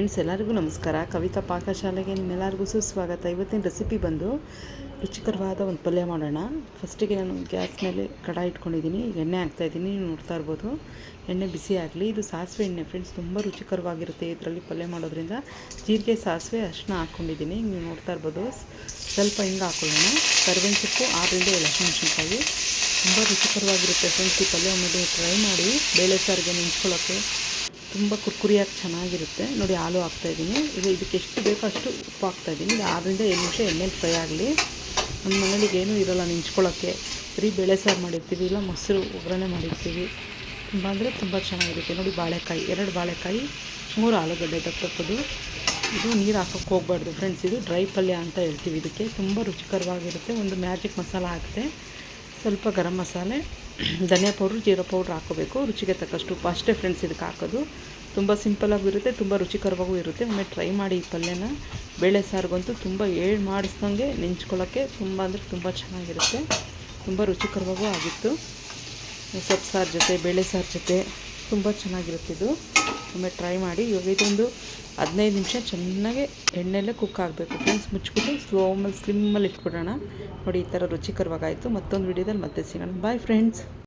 Friends ಎಲ್ಲರಿಗೂ ನಮಸ್ಕಾರ. ಕವಿತಾ ಪಾಕಶಾಲೆಗೆ ನಿಮ್ಮೆಲ್ಲರಿಗೂ ಸುಸ್ವಾಗತ. ಇವತ್ತಿನ ರೆಸಿಪಿ ಬಂದು ರುಚಿಕರವಾದ ಒಂದು ಪಲ್ಯ ಮಾಡೋಣ. ಫಸ್ಟಿಗೆ ನಾನು ಗ್ಯಾಸ್ ಮೇಲೆ ಕಡಾಯಿ ಇಟ್ಕೊಂಡಿದ್ದೀನಿ. ಎಣ್ಣೆ ಹಾಕ್ತಾಯಿದ್ದೀನಿ ನೀವು ನೋಡ್ತಾ ಇರ್ಬೋದು. ಎಣ್ಣೆ ಬಿಸಿ ಆಗಲಿ. ಇದು ಸಾಸಿವೆ ಎಣ್ಣೆ ಫ್ರೆಂಡ್ಸ್ ತುಂಬ ರುಚಿಕರವಾಗಿರುತ್ತೆ ಇದರಲ್ಲಿ ಪಲ್ಯ ಮಾಡೋದ್ರಿಂದ. ಜೀರಿಗೆ, ಸಾಸಿವೆ ಅರಿಶಿನ ಹಾಕ್ಕೊಂಡಿದ್ದೀನಿ ನೀವು ನೋಡ್ತಾ ಇರ್ಬೋದು. ಸ್ವಲ್ಪ ಹಿಂಗೆ ಹಾಕೊಳ್ಳೋಣ. ಕರಿಬೇವಿನ ಸೊಪ್ಪು ಆರರಿಂದ ಏಳು ಹಸಿಮೆಣಸಿನ್ಕಾಯಿ ತುಂಬ ರುಚಿಕರವಾಗಿರುತ್ತೆ ಫ್ರೆಂಡ್ಸ್ ಈ ಪಲ್ಯ ಒಮ್ಮೆ ಟ್ರೈ ಮಾಡಿ. ಬೇಳೆ ಸಾರಿಗೆ ನೆಂಚ್ಕೊಳ್ಳೋಕ್ಕೆ ತುಂಬ ಕುರ್ಕುರಿಯಾಗಿ ಚೆನ್ನಾಗಿರುತ್ತೆ. ನೋಡಿ, ಹಾಲು ಹಾಕ್ತಾಯಿದ್ದೀನಿ ಈಗ ಇದಕ್ಕೆ ಎಷ್ಟು ಬೇಕೋ ಅಷ್ಟು ಉಪ್ಪು ಹಾಕ್ತಾಯಿದ್ದೀನಿ ಇದು ಆರರಿಂದ ಏಳು ನಿಮಿಷ ಎಣ್ಣೆಲಿ ಫ್ರೈ ಆಗಲಿ. ನಮ್ಮ ಮನೇಲಿಗೆ ಏನೂ ಇರೋಲ್ಲ ನೆಂಚ್ಕೊಳ್ಳೋಕ್ಕೆ. ಬರೀ ಬೇಳೆ ಸಾರು ಮಾಡಿರ್ತೀವಿ, ಇಲ್ಲ ಮೊಸರು ಒಗ್ಗರಣೆ ಮಾಡಿರ್ತೀವಿ. ತುಂಬ ಅಂದರೆ ತುಂಬ ಚೆನ್ನಾಗಿರುತ್ತೆ. ನೋಡಿ, ಬಾಳೆಕಾಯಿ, ಎರಡು ಬಾಳೆಕಾಯಿ, ಮೂರು ಆಲೂಗಡ್ಡೆ ದಪ್ಪದು. ಇದು ನೀರು ಹಾಕೋಕ್ಕೆ ಹೋಗ್ಬಾರ್ದು ಫ್ರೆಂಡ್ಸ್ ಇದು ಡ್ರೈ ಪಲ್ಯ ಅಂತ ಹೇಳ್ತೀವಿ ಇದಕ್ಕೆ. ತುಂಬ ರುಚಿಕರವಾಗಿರುತ್ತೆ. ಒಂದು ಮ್ಯಾಜಿಕ್ ಮಸಾಲ ಹಾಕಿದೆ ಸ್ವಲ್ಪ ಗರಂ ಮಸಾಲೆ ಧನಿಯಾ ಪೌಡ್ರು, ಜೀರಾ ಪೌಡ್ರ್ ಹಾಕೋಬೇಕು ರುಚಿಗೆ ತಕ್ಕಷ್ಟು ಉಪ್ಪು. ಅಷ್ಟೇ ಫ್ರೆಂಡ್ಸ್ ಇದಕ್ಕೆ ಹಾಕೋದು. ತುಂಬ ಸಿಂಪಲಾಗೂ ಇರುತ್ತೆ, ತುಂಬ ರುಚಿಕರವಾಗೂ ಇರುತ್ತೆ. ಒಮ್ಮೆ ಟ್ರೈ ಮಾಡಿ ಈ ಪಲ್ಯನ. ಬೇಳೆ ಸಾರಿಗಂತೂ ತುಂಬ ಏಳು ಮಾಡಿಸ್ದಂಗೆ ನೆಂಚ್ಕೊಳ್ಳೋಕ್ಕೆ ತುಂಬ ಅಂದರೆ ತುಂಬ ಚೆನ್ನಾಗಿರುತ್ತೆ. ತುಂಬ ರುಚಿಕರವಾಗೂ ಆಗಿತ್ತು. ಸೊಪ್ಪು ಸಾರು ಜೊತೆ, ಬೇಳೆ ಸಾರು ಜೊತೆ, ತುಂಬ ಚೆನ್ನಾಗಿರುತ್ತೆ ಇದು. ಒಮ್ಮೆ ಟ್ರೈ ಮಾಡಿ, ಇವಾಗ ಇದೊಂದು ಹದಿನೈದು ನಿಮಿಷ ಚೆನ್ನಾಗಿ ಎಣ್ಣೆಲ್ಲೇ ಕುಕ್ ಆಗಬೇಕು. ಫ್ರೆಂಡ್ಸ್ ಮುಚ್ಚಿಬಿಟ್ಟು ಸ್ಲೋಮಲ್ಲಿ ಸ್ಲಿಮ್ಮಲ್ಲಿ ಇಟ್ಬಿಡೋಣ. ನೋಡಿ, ಈ ಥರ ರುಚಿಕರವಾಗಾಯಿತು. ಮತ್ತೊಂದು ವಿಡಿಯೋದಲ್ಲಿ ಮತ್ತೆ ಸಿಗೋಣ. Bye friends